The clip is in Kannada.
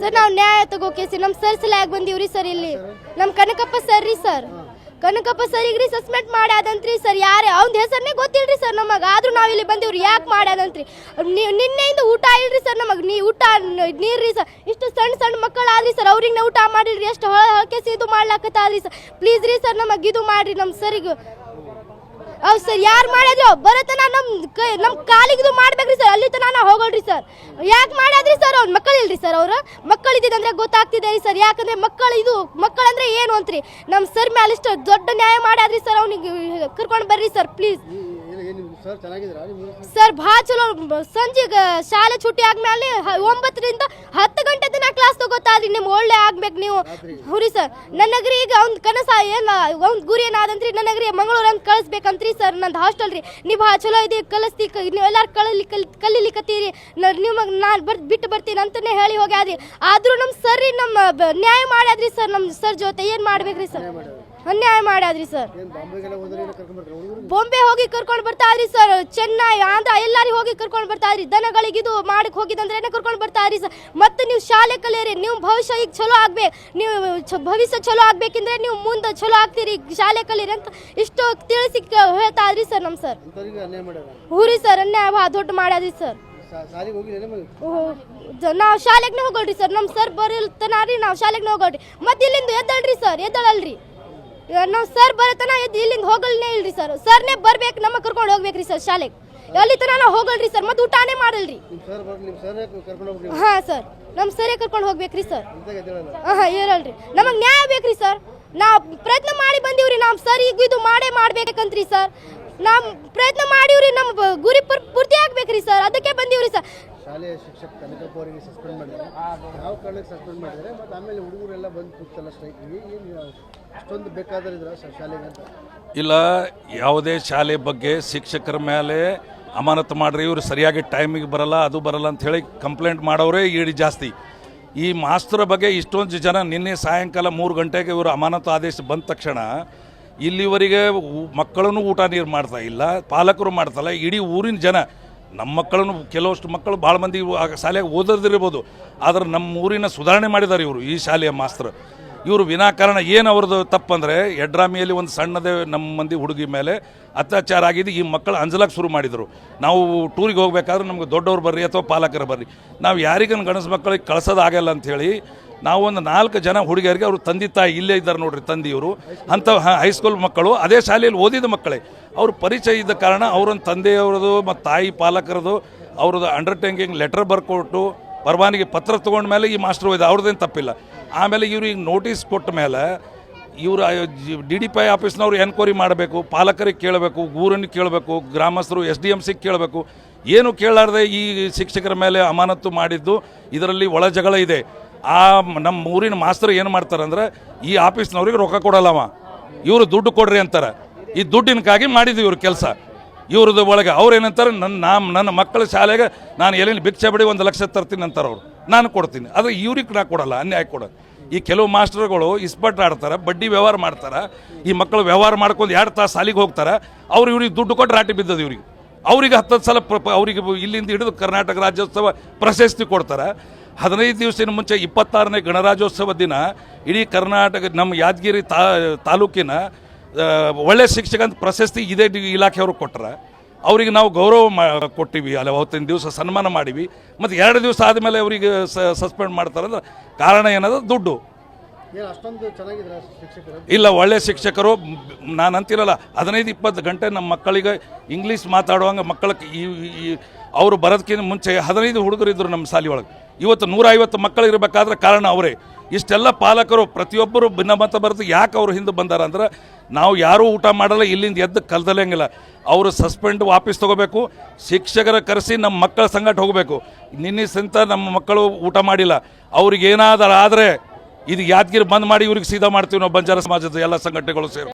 ಸರ್? ನಾವು ನ್ಯಾಯ ತಗೋಕೆ ಸರ್ ನಮ್ಮ ಸರ್ ಸಲ ಯಾಕೆ ಬಂದೀವ್ರಿ ಸರ್ ಇಲ್ಲಿ? ನಮ್ಮ ಕನಕಪ್ಪ ಸರ್ ರೀ ಸರ್. ಕನಕಪ್ಪ ಸರಿಗೆ ರೀ ಸಸ್ಪೆಂಡ್ ಮಾಡ್ಯಾದಂತ್ರಿ ಸರ್. ಯಾರೇ? ಅವ್ನ ಹೆಸರನ್ನೇ ಗೊತ್ತಿಲ್ರಿ ಸರ್ ನಮಗೆ. ಆದ್ರೂ ನಾವು ಇಲ್ಲಿ ಬಂದಿವ್ರಿ. ಯಾಕೆ ಮಾಡ್ಯಾದಂತ್ರಿ ನಿನ್ನೆಯಿಂದ ಊಟ ಇಲ್ರಿ ಸರ್ ನಮಗೆ. ನೀ ಊಟ ನೀರ್ರಿ ಸರ್. ಇಷ್ಟು ಸಣ್ಣ ಸಣ್ಣ ಮಕ್ಕಳು ಆದ್ರಿ ಸರ್. ಅವ್ರಿಗೆ ನಾವು ಊಟ ಮಾಡಿಲ್ರಿ. ಎಷ್ಟು ಹಳಕೆಸಿ ಇದು ಮಾಡ್ಲಾಕತ್ತಾದ್ರಿ ಸರ್. ಪ್ಲೀಸ್ ರೀ ಸರ್ ನಮಗೆ ಇದು ಮಾಡ್ರಿ ನಮ್ಮ ಸರಿಗೆ. ಹೌದು ಸರ್ ಯಾರು ಮಾಡಿದ್ರು? ಬರತನ ನಮ್ ಕೈ ನಮ್ಮ ಕಾಲಿಗೆ ಇದು ಮಾಡ್ಬೇಕ್ರಿ ಸರ್. ಅಲ್ಲಿ ತನ ನಾವು ಹೋಗೋಳ್ರಿ ಸರ್. ಯಾಕೆ ಮಾಡ್ಯಾದ್ರಿ ಸರ್ ಅವ್ರ ಮಕ್ಕಳು ಇಲ್ರಿ ಸರ್ ಅವರು? ಮಕ್ಕಳು ಇದ್ದಿದ್ದಂದ್ರೆ ಗೊತ್ತಾಗ್ತಿದೆ ಸರ್. ಯಾಕಂದ್ರೆ ಮಕ್ಕಳು ಇದು ಮಕ್ಕಳಂದ್ರೆ ಏನು ಅಂತ್ರಿ? ನಮ್ಮ ಸರ್ ಮೇಲೆ ಇಷ್ಟು ದೊಡ್ಡ ನ್ಯಾಯ ಮಾಡ್ಯಾದ್ರಿ ಸರ್ ಅವ್ನಿಗೆ. ಕರ್ಕೊಂಡು ಬರ್ರಿ ಸರ್ ಪ್ಲೀಸ್. ಸರ್ ಭಾಳ ಚಲೋ. ಸಂಜೆಗೆ ಶಾಲೆ ಚುಟ್ಟಿ ಆದ್ಮೇಲೆ ಒಂಬತ್ತರಿಂದ ಹತ್ತು ಗಂಟೆ ತನಕ ಕ್ಲಾಸ್ ತಗೋತಾದ್ರಿ ನಿಮ್ಗೆ ಒಳ್ಳೆ ಆಗ್ಬೇಕು ನೀವು. ಹುರಿ ಸರ್ ನನಗ್ರಿ ಈಗ ಒಂದು ಕನಸ ಏನ ಒಂದು ಗುರಿ ಏನಾದಂತ್ರಿ ನನಗ್ರಿ ಮಂಗಳೂರು ಅಂತ ಕಳಿಸ್ಬೇಕಂತ್ರಿ ಸರ್ ನಂದು ಹಾಸ್ಟೆಲ್ ರೀ. ನೀವು ಚಲೋ ಇದೆ ಕಲಿಸ್ತಿ ನೀವು ಎಲ್ಲಾರು ಕಲಲಿ ಕಲ್ ಕಲೀಲಿಕತ್ತೀರಿ ನಿಮಗೆ ನಾನು ಬರ್ ಬಿಟ್ಟು ಬರ್ತೀನಿ ಅಂತಾನೆ ಹೇಳಿ ಹೋಗ್ಯಾದ್ರಿ. ಆದ್ರೂ ನಮ್ಮ ಸರ್ ನಮ್ಮ ಬ- ನ್ಯಾಯ ಮಾಡ್ಯಾದ್ರಿ ಸರ್ ನಮ್ಮ ಸರ್ ಜೊತೆ. ಏನು ಮಾಡ್ಬೇಕ್ರಿ ಸರ್ ಅನ್ಯಾಯ ಮಾಡ್ಯಾದ್ರಿ ಸರ್. ಬೊಂಬೆ ಹೋಗಿ ಕರ್ಕೊಂಡು ಬರ್ತಾರ್ರಿ ಸರ್. ಚೆನ್ನೈ, ಆಂಧ್ರ, ಎಲ್ಲಾರಿ ಹೋಗಿ ಕರ್ಕೊಂಡು ಬರ್ತಾರ್ರಿ ದನಗಳಿಗೆ ಇದು ಮಾಡಕ್ ಹೋಗಿದಂದ್ರೆ ಕರ್ಕೊಂಡು ಬರ್ತಾರ್ರಿ ಸರ್? ಮತ್ತೆ ನೀವು ಶಾಲೆ ಕಲಿಯರಿ, ನೀವು ಭವಿಷ್ಯ ಈಗ ಚಲೋ ಆಗ್ಬೇಕು ನೀವು ಭವಿಷ್ಯ ಚಲೋ ಆಗ್ಬೇಕಂದ್ರೆ ನೀವು ಮುಂದೆ ಚಲೋ ಆಗ್ತೀರಿ, ಶಾಲೆ ಕಲಿಯರಿ ಅಂತ ಇಷ್ಟು ತಿಳಿಸಿ ಹೇಳ್ತಾ ಹೇಳ್ತಾರ್ರಿ ಸರ್ ನಮ್ಮ ಸರ್. ಹೂರಿ ಸರ್, ಅನ್ಯಾಯ ದೊಡ್ಡ ಮಾಡ್ಯಾದ್ರಿ ಸರ್. ನಾವ್ ಶಾಲೆಗ್ ಹೋಗೋಳ್ರಿ ಸರ್. ನಮ್ಮ ಸರ್ ಬರಲ್ತನ ರೀ, ನಾವು ಶಾಲೆಗೆ ಹೋಗೋಳ್ರಿ. ಮತ್ತೆ ಇಲ್ಲಿಂದ ಎದ್ದಳ್ರಿ ಸರ್, ಎದ್ದಳಲ್ರಿ. ನಾವು ಸರ್ ಬರತನ ಎದ್ದು ಇಲ್ಲಿಂದ ಹೋಗಲ್ನೇ ಇಲ್ರಿ ಸರ್ ಸರ್ನೇ ಬರ್ಬೇಕು ನಮ್ಮ ಕರ್ಕೊಂಡು ಹೋಗ್ಬೇಕ್ರಿ ಸರ್ ಶಾಲೆಗೆ. ಅಲ್ಲಿ ತನ ನಾವು ಹೋಗಲ್ರಿ ಸರ್ ಮತ್ತೆ ಊಟನೇ ಮಾಡಲ್ರಿ. ಹಾ ಸರ್ ನಮ್ಮ ಸರೇ ಕರ್ಕೊಂಡು ಹೋಗ್ಬೇಕ್ರಿ ಸರ್ ಹಾ ಇರಲ್ರಿ. ನಮಗೆ ನ್ಯಾಯ ಬೇಕ್ರಿ ಸರ್ ನಾವು ಪ್ರಯತ್ನ ಮಾಡಿ ಬಂದಿವ್ರಿ ನಾವು ಸರ್ ಈಗ ಇದು ಮಾಡೇ ಮಾಡ್ಬೇಕಂತ್ರಿ ಸರ್ ನಾವು ಪ್ರಯತ್ನ ಮಾಡಿವ್ರಿ ನಮ್ಮ ಬ- ಗುರಿ ಪೂರ್- ಪೂರ್ತಿ ಆಗ್ಬೇಕ್ರಿ ಸರ್ ಅದಕ್ಕೆ ಬಂದಿವ್ರಿ ಸರ್ ಶಾಲೆಯ ಶಿಕ್ಷಕ ಕನಕಪ್ಪ ಅವರಿಗೆ ಸಸ್ಪೆಂಡ್ ಮಾಡಿದ್ದಾರೆ. ಯಾವ ಕಾರಣಕ್ಕೆ ಸಸ್ಪೆಂಡ್ ಮಾಡಿದ್ದಾರೆ? ಮತ್ತು ಆಮೇಲೆ ಹುಡುಗರೆಲ್ಲ ಬಂದು ಕೂತಲ್ಲ ಸ್ಟ್ರೈಕ್ಗೆ ಏನು ಅಷ್ಟೊಂದು ಬೇಕಾದ್ರೆ ಇದ್ರ ಶಾಲೆಗೆ ಅಂತ? ಇಲ್ಲ, ಯಾವುದೇ ಶಾಲೆ ಬಗ್ಗೆ ಶಿಕ್ಷಕರ ಮೇಲೆ ಅಮಾನತು ಮಾಡ್ರಿ. ಇವರು ಸರಿಯಾಗಿ ಟೈಮಿಗೆ ಬರಲ್ಲ, ಅದು ಬರಲ್ಲ ಅಂತ ಹೇಳಿ ಕಂಪ್ಲೇಂಟ್ ಮಾಡೋರೇ ಈಡಿ ಜಾಸ್ತಿ. ಈ ಮಾಸ್ತರ ಬಗ್ಗೆ ಇಷ್ಟೊಂದು ಜನ ನಿನ್ನೆ ಸಾಯಂಕಾಲ ಮೂರು ಗಂಟೆಗೆ ಇವರು ಅಮಾನತು ಆದೇಶ ಬಂದ ತಕ್ಷಣ ಇಲ್ಲಿವರೆಗೆ ಮಕ್ಕಳನ್ನು ಊಟ ನೀರು ಮಾಡ್ತಾ ಇಲ್ಲ, ಪಾಲಕರು ಮಾಡ್ತಲ್ಲ ಇಡೀ ಊರಿನ ಜನ ನಮ್ಮ ಮಕ್ಕಳನ್ನು ಕೆಲವಷ್ಟು ಮಕ್ಕಳು ಭಾಳ ಮಂದಿ ಶಾಲೆಗೆ ಓದೋದಿರ್ಬೋದು. ಆದ್ರೆ ನಮ್ಮ ಊರಿನ ಸುಧಾರಣೆ ಮಾಡಿದ್ದಾರೆ ಇವರು, ಈ ಶಾಲೆಯ ಮಾಸ್ತರು. ಇವರು ವಿನಾಕಾರಣ ಏನು ಅವ್ರದ್ದು ತಪ್ಪಂದರೆ, ಎಡ್ರಾಮಿಯಲ್ಲಿ ಒಂದು ಸಣ್ಣದೇ ನಮ್ಮ ಮಂದಿ ಹುಡುಗಿ ಮೇಲೆ ಅತ್ಯಾಚಾರ ಆಗಿದ್ದು ಈ ಮಕ್ಕಳು ಅಂಜಲಕ್ಕೆ ಶುರು ಮಾಡಿದರು. ನಾವು ಟೂರಿಗೆ ಹೋಗಬೇಕಾದ್ರೆ ನಮ್ಗೆ ದೊಡ್ಡವ್ರು ಬರ್ರಿ ಅಥವಾ ಪಾಲಕರು ಬರ್ರಿ. ನಾವು ಯಾರಿಗನ್ನು ಗಣಸ ಮಕ್ಕಳಿಗೆ ಕಳ್ಸೋದಾಗಲ್ಲ ಅಂಥೇಳಿ ನಾವು ಒಂದು ನಾಲ್ಕು ಜನ ಹುಡುಗಿಯರಿಗೆ ಅವರು ತಂದೆ ತಾಯಿ ಇಲ್ಲೇ ಇದ್ದಾರೆ ನೋಡ್ರಿ ತಂದೆಯವರು. ಅಂತ ಹೈಸ್ಕೂಲ್ ಮಕ್ಕಳು, ಅದೇ ಶಾಲೆಯಲ್ಲಿ ಓದಿದ ಮಕ್ಕಳೇ. ಅವ್ರ ಪರಿಚಯ ಇದ್ದ ಕಾರಣ ಅವರೊಂದು ತಂದೆಯವ್ರದ್ದು ಮತ್ತು ತಾಯಿ ಪಾಲಕರದು, ಅವ್ರದ್ದು ಅಂಡರ್ಟೇಕಿಂಗ್ ಲೆಟರ್ ಬರ್ಕೊಟ್ಟು ಪರವಾನಗಿ ಪತ್ರ ತೊಗೊಂಡ ಮೇಲೆ ಈ ಮಾಸ್ಟರ್ ಹೋಯ್ದು ಅವ್ರದ್ದೇನು ತಪ್ಪಿಲ್ಲ. ಆಮೇಲೆ ಇವರು ಈಗ ನೋಟಿಸ್ ಕೊಟ್ಟ ಮೇಲೆ ಇವರು ಡಿ ಡಿ ಪಿ ಆಫೀಸ್ನವ್ರು ಎನ್ಕ್ವೈರಿ ಮಾಡಬೇಕು, ಪಾಲಕರಿಗೆ ಕೇಳಬೇಕು, ಊರನ್ನು ಕೇಳಬೇಕು, ಗ್ರಾಮಸ್ಥರು ಎಸ್ ಡಿ ಎಂ ಸಿಗೆ ಕೇಳಬೇಕು. ಏನು ಕೇಳಲಾರ್ದೆ ಈ ಶಿಕ್ಷಕರ ಮೇಲೆ ಅಮಾನತು ಮಾಡಿದ್ದು, ಇದರಲ್ಲಿ ಒಳ ಜಗಳ ಇದೆ. ಆ ನಮ್ಮ ಊರಿನ ಮಾಸ್ತರು ಏನು ಮಾಡ್ತಾರೆ ಅಂದ್ರೆ ಈ ಆಫೀಸ್ನವ್ರಿಗೆ ರೊಕ್ಕ ಕೊಡಲ್ಲವ. ಇವರು ದುಡ್ಡು ಕೊಡ್ರಿ ಅಂತಾರೆ. ಈ ದುಡ್ಡಿನಕ್ಕಾಗಿ ಮಾಡಿದ್ವಿ ಇವ್ರ ಕೆಲಸ. ಇವ್ರದ್ದು ಒಳಗೆ ಅವ್ರು ಏನಂತಾರೆ ನನ್ನ ನಮ್ಮ ನನ್ನ ಮಕ್ಕಳ ಶಾಲೆಗೆ ನಾನು ಎಲ್ಲಿ ಭಿಕ್ಷೆ ಬಿಡಿ ಒಂದು ಲಕ್ಷ ತರ್ತೀನಿ ಅಂತಾರೆ ಅವರು. ನಾನು ಕೊಡ್ತೀನಿ. ಆದರೆ ಇವ್ರಿಗೆ ನಾ ಕೊಡಲ್ಲ, ಅನ್ಯಾಯ ಕೊಡೋದು ಈ ಕೆಲವು ಮಾಸ್ಟರ್ಗಳು ಇಸ್ಪಟ್ ಆಡ್ತಾರೆ, ಬಡ್ಡಿ ವ್ಯವಹಾರ ಮಾಡ್ತಾರೆ. ಈ ಮಕ್ಕಳು ವ್ಯವಹಾರ ಮಾಡ್ಕೊಂಡು ಎರಡು ತಾಸು ಸಾಲಿಗೆ ಹೋಗ್ತಾರೆ. ಅವ್ರು ಇವ್ರಿಗೆ ದುಡ್ಡು ಕೊಟ್ಟು ರಾಟಿ ಬಿದ್ದದು ಇವ್ರಿಗೆ. ಅವ್ರಿಗೆ ಹತ್ತತ್ತು ಸಲ ಪ್ರ ಅವರಿಗೆ ಇಲ್ಲಿಂದ ಹಿಡಿದು ಕರ್ನಾಟಕ ರಾಜ್ಯೋತ್ಸವ ಪ್ರಶಸ್ತಿ ಕೊಡ್ತಾರೆ. ಹದಿನೈದು ದಿವಸದ ಮುಂಚೆ ಇಪ್ಪತ್ತಾರನೇ ಗಣರಾಜ್ಯೋತ್ಸವ ದಿನ ಇಡೀ ಕರ್ನಾಟಕ ನಮ್ಮ ಯಾದಗಿರಿ ತಾ ತಾಲೂಕಿನ ಆ, ಒಳ್ಳೆ ಶಿಕ್ಷಕ ಅಂತ ಪ್ರಶಸ್ತಿ ಇದೇ ಇಲಾಖೆಯವ್ರಿಗೆ ಇಲಾಖೆಯವರು ಕೊಟ್ಟರೆ ಅವರಿಗೆ ನಾವು ಗೌರವ ಮಾ ಕೊಟ್ಟಿವಿ ಅಲ್ಲಿ ಅವತ್ತಿನ ದಿವಸ ಸನ್ಮಾನ ಮಾಡಿವಿ. ಮತ್ತು ಎರಡು ದಿವಸ ಆದಮೇಲೆ ಅವರಿಗೆ ಸಸ್ಪೆಂಡ್ ಮಾಡ್ತಾರೆ ಅಂದ್ರೆ ಕಾರಣ ಏನದ? ದುಡ್ಡು ಏನು ಅಷ್ಟೊಂದು ಚೆನ್ನಾಗಿದ್ರ ಶಿಕ್ಷಕರು ಇಲ್ಲ, ಒಳ್ಳೆ ಶಿಕ್ಷಕರು. ನಾನು ಅಂತಿರಲ್ಲ, ಹದಿನೈದು, ಇಪ್ಪತ್ತು ಗಂಟೆ ನಮ್ಮ ಮಕ್ಕಳಿಗೆ ಇಂಗ್ಲೀಷ್ ಮಾತಾಡುವಂಗೆ ಮಕ್ಕಳಿಗೆ ಈ ಅವರು ಬರೋದಕ್ಕಿಂತ ಮುಂಚೆ ಹದಿನೈದು ಹುಡುಗರು ಇದ್ದರು ನಮ್ಮ ಶಾಲೆ ಒಳಗೆ. ಇವತ್ತು ನೂರ ಐವತ್ತು ಮಕ್ಕಳು ಇರಬೇಕಾದ್ರೆ ಕಾರಣ ಅವರೇ. ಇಷ್ಟೆಲ್ಲ ಪಾಲಕರು, ಪ್ರತಿಯೊಬ್ಬರು ಭಿನ್ನಮತ ಬರೆದು ಯಾಕೆ ಅವರು ಹಿಂದೆ ಬಂದಾರ ಅಂದ್ರೆ, ನಾವು ಯಾರೂ ಊಟ ಮಾಡಲ್ಲ, ಇಲ್ಲಿಂದ ಎದ್ದು ಕಲ್ದಲಂಗಿಲ್ಲ ಅವರು ಸಸ್ಪೆಂಡ್ ವಾಪಸ್ ತಗೋಬೇಕು, ಶಿಕ್ಷಕರ ಕರೆಸಿ ನಮ್ಮ ಮಕ್ಕಳ ಸಂಗಟ ಹೋಗಬೇಕು. ನಿನ್ನೆ ಸಂತ ನಮ್ಮ ಮಕ್ಕಳು ಊಟ ಮಾಡಿಲ್ಲ. ಅವ್ರಿಗೆ ಏನಾದರೂ ಆದರೆ ಇದು ಯಾದಗಿರಿ ಬಂದ್ ಮಾಡಿ ಇವ್ರಿಗೆ ಸೀದಾ ಮಾಡ್ತೀವಿ ನಾವು ಬಂಜಾರ ಸಮಾಜದ ಎಲ್ಲ ಸಂಘಟನೆಗಳು ಸೇರಿ.